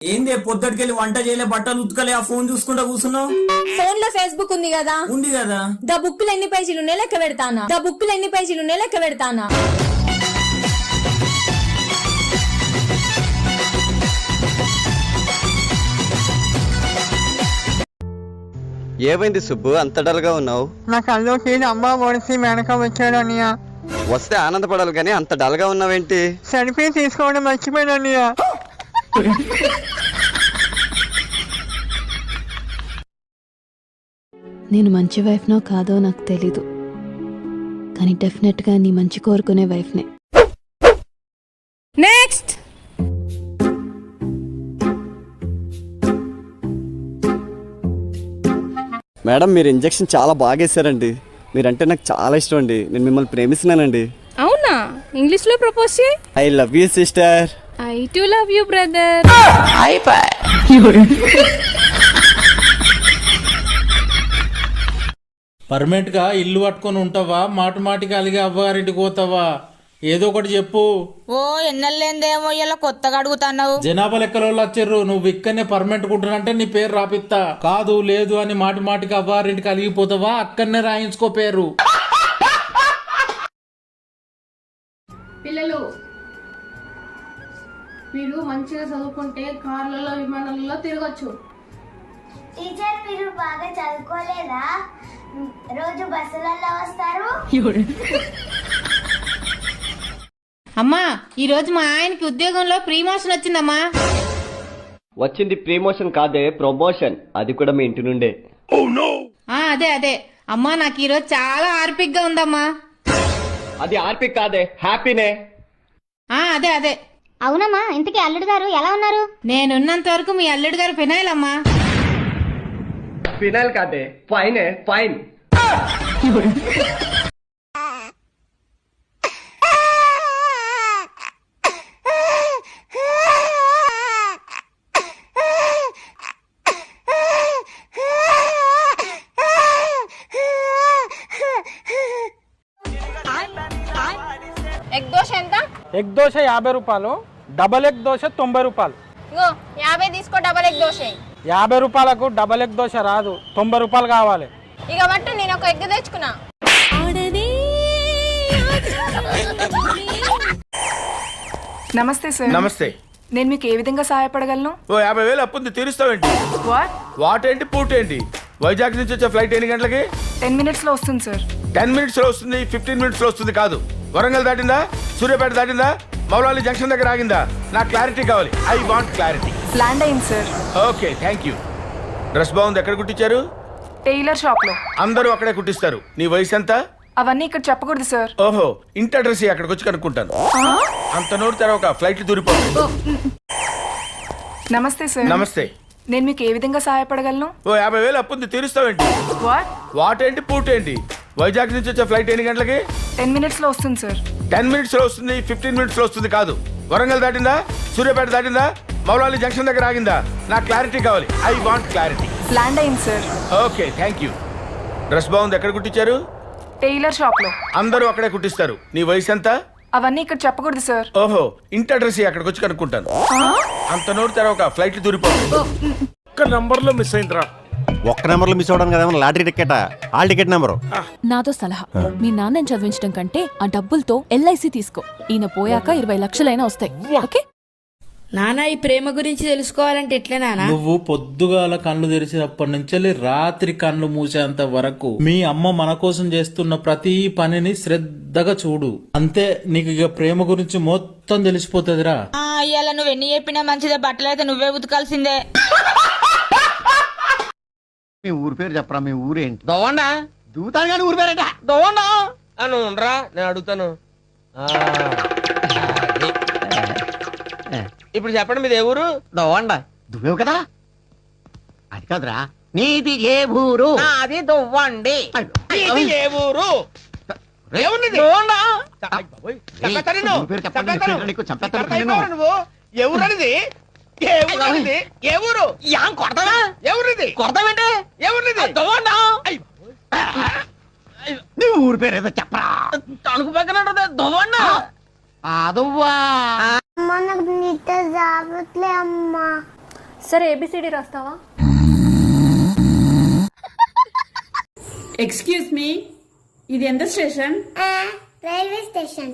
ఏంది పొద్దుటికెళ్ళి వంట చేయలే బట్టలు ఉతకలే ఆ ఫోన్ చూసుకుంటా కూర్చున్నావు? ఫోన్లో ఫేస్బుక్ ఉంది కదా. ఉంది కదా? ద బుక్కులు ఎన్ని పేజీలు ఉన్నాయి లెక్క పెడతానా. ద బుక్కులు ఎన్ని పేజీలు ఉన్నాయి లెక్క పెడతానా. ఏమైంది సుబ్బు? అంత డల్గా ఉన్నావు? నా కల్లోకి అమ్మ ఒడిసి వెనక వచ్చాడు అన్నయ్య వస్తే ఆనందపడాలి కానీ అంత డల్గా ఉన్నావేంటి? సెల్ఫీ తీసుకోవడం మర్చిపోయాడు అన్నయ్య నేను మంచి వైఫ్నో కాదో నాకు తెలీదు. కానీ డెఫినెట్గా నీ మంచి కోరుకునే వైఫ్నే. నెక్స్ట్! మేడం మీరు ఇంజెక్షన్ చాలా బాగా వేసారండి మీరంటే నాకు చాలా ఇష్టం అండి నేను మిమ్మల్ని ప్రేమిస్తున్నానండి. అవునా? ఇంగ్లీష్లో ప్రపోజ్ చేయి. I love you sister. I too love you brother పర్మనెంట్గా ఇల్లు పట్టుకొని ఉంటావా? మాటి మాటికి అలిగే అవ్వగారింటికి పోతావా? ఏదో ఒకటి చెప్పు. ఓ ఎన్నెల్లేందేమో ఇలా కొత్తగా అడుగుతున్నావు. జనాభా లెక్కల వాళ్ళు వచ్చారు. నువ్వు ఇక్కడనే పర్మనెంట్ కుంటున్నంటే నీ పేరు రాపిత్తా. కాదు లేదు అని మాటి మాటికి అవ్వారింటికి అలిగిపోతావా? అక్కడనే రాయించుకో పేరు. మీరు మంచిగా చదువుకుంటే కార్లలో విమానాలలో తిరగచ్చు. టీచర్ మీరు బాగా చదువుకోలేదా? రోజు బస్సులలో వస్తారు. అమ్మా ఈ రోజు మా ఆయనకి ఉద్యోగంలో ప్రీమోషన్ వచ్చిందమ్మా. వచ్చింది ప్రమోషన్ కాదే ప్రమోషన్. అది కూడా మీ ఇంటి నుండే. ఆ అదే అదే. అమ్మా నాకు ఈ రోజు చాలా ఆర్పిక్గా ఉందమ్మా. అది ఆర్పి కాదే హ్యాపీనే. ఆ అదే అదే. అవునమ్మా ఇంతకీ అల్లుడు గారు ఎలా ఉన్నారు? నేనున్నంత వరకు మీ అల్లుడు గారు ఫినాయిల్ అమ్మా ఫినాల్ కాదే ఫైనే ఫైన్. ఎగ్ దోశ ఎంత? ఎగ్ దోశ యాభై రూపాయలు డబల్ ఎగ్ దోశ తొంభై రూపాయలు. ఇగో యాభై తీసుకో డబల్ ఎగ్ దోశ ఎయ్. యాభై రూపాయలకు డబల్ ఎగ్ దోశ రాదు తొంభై రూపాయలు కావాలి. ఇక బట్టు నేను ఒక ఎగ్ తెచ్చుకున్నా. నమస్తే సార్ నమస్తే. నేను మీకు ఏ విధంగా సహాయపడగలను? ఓ యాభై వేలు అప్పుంది తీరుస్తావేంటి? వాట్ వాట్ ఏంటి పూట ఏంటి వైజాగ్ నుంచి వచ్చే ఫ్లైట్ ఎన్ని గంటలకి? టెన్ మినిట్స్లో వస్తుంది సార్ టెన్ మినిట్స్లో వస్తుంది ఫిఫ్టీన్ మినిట్స్లో వస్తుంది కాదు. వరంగల్ దాటిందా? సూర్యాపేట దాటిందా? మౌలాలి జంక్షన్ దగ్గర ఆగిందా? నాకు క్లారిటీ కావాలి. I want clarity. ల్యాండ్ అయింది sir. Okay thank you. Dress బాగుంది. ఎక్కడ కుట్టించారు? టైలర్ షాప్లో అందరూ అక్కడే కుట్టిస్తారు. నీ వయసు ఎంత? అవన్నీ ఇక్కడ చెప్పకూడదు సార్. ఓహో ఇంటి అడ్రస్ అక్కడికి వచ్చి కనుక్కుంటాను. అంత నోరు తెరవక ఫ్లైట్ దూరిపోతుంది. నమస్తే సార్. నమస్తే. నేను మీకు ఏ విధంగా సహాయపడగలను? ఓ యాభై వేలు అప్పుంది. తీరుస్తావేంటి? వాట్? వాట్ ఏంటి పూట ఏంటి వైజాగ్ నుంచి వచ్చే ఫ్లైట్ ఎన్ని గంటలకి? టెన్ మినిట్స్లో వస్తుంది సార్. టెన్ మినిట్స్లో వస్తుంది ఫిఫ్టీన్ మినిట్స్లో వస్తుంది కాదు. వరంగల్ దాటిందా? సూర్యాపేట దాటిందా? మౌలాలి జంక్షన్ దగ్గర ఆగిందా? నాకు క్లారిటీ కావాలి. I want clarity. ల్యాండ్ అయింది sir. Okay thank you. Dress బాగుంది ఎక్కడ కుట్టించారు? టైలర్ షాప్లో అందరూ అక్కడే కుట్టిస్తారు. నీ వయసు ఎంత? అవన్నీ ఇక్కడ చెప్పకూడదు సార్. ఓహో ఇంటి అడ్రస్ అక్కడికి వచ్చి కనుక్కుంటాను. అంత నోరు తెరవక ఫ్లైట్ దూరిపోతుంది ఒక్క నంబర్లో మిస్ అయిందిరా. ఒక్క నెంబర్లో మిస్ అవడానికి కదా లాటరీ టికెట్ ఆ టికెట్ నెంబరు. నాతో సలహా. మీ నాన్నని చదివించడం కంటే ఆ డబ్బులతో ఎల్ఐసి తీసుకో. ఈయన పోయాక ఇరవై లక్షలైనా వస్తాయి. ఓకే? నానా ఈ ప్రేమ గురించి తెలుసుకోవాలంటే ఎట్లా నానా? నువ్వు పొద్దుగాల కళ్ళు తెరిచినప్పటి నుంచి రాత్రి కళ్ళు మూసేంత వరకు మీ అమ్మ మన కోసం చేస్తున్న ప్రతి పనిని శ్రద్ధగా చూడు. అంతే నీకు ఇక ప్రేమ గురించి మొత్తం తెలిసిపోతుందిరా. ఇవాళ నువ్వు ఎన్ని చెప్పినా మంచిదే బట్టలు అయితే నువ్వే ఉతకాల్సిందే. మీ ఊరి పేరు చెప్పరా మీ ఊరేంటి? దోవండా దూతాను కానీ ఊరి పేరేట? దోవండా అని ఉండరా నేను అడుగుతాను. ఆ, అది. ఇప్పుడు చెప్పండి మీది ఏ ఊరు? దోవండా దువ్వేవు కదా? అది కాదురా. నీది ఏ ఊరు? అది దొవ్వండి. ఇది ఏ ఊరు? రేయ్, దోవండా నీ ఊరి పేరు చెప్పండి, నీ పేరు నీకు చంపేస్తాను నేను. నువ్వు? అనేది ఏ ఊరు అనేది ఏ ఊరు? యాం కొడతావా? ఎవరిది కొడతావేంటి? ఎవరిది దోవండా నీ ఊరి పేరు ఏదో చెప్పరా. తణుకు పక్కన ఉంటుంది దోవండా అదువ్వా. మనకు నిద్ర రావట్లే అమ్మా. సరే ఏబిసిడి రాస్తావా? ఎక్స్క్యూజ్ మీ ఇది ఎంత స్టేషన్? Railway station.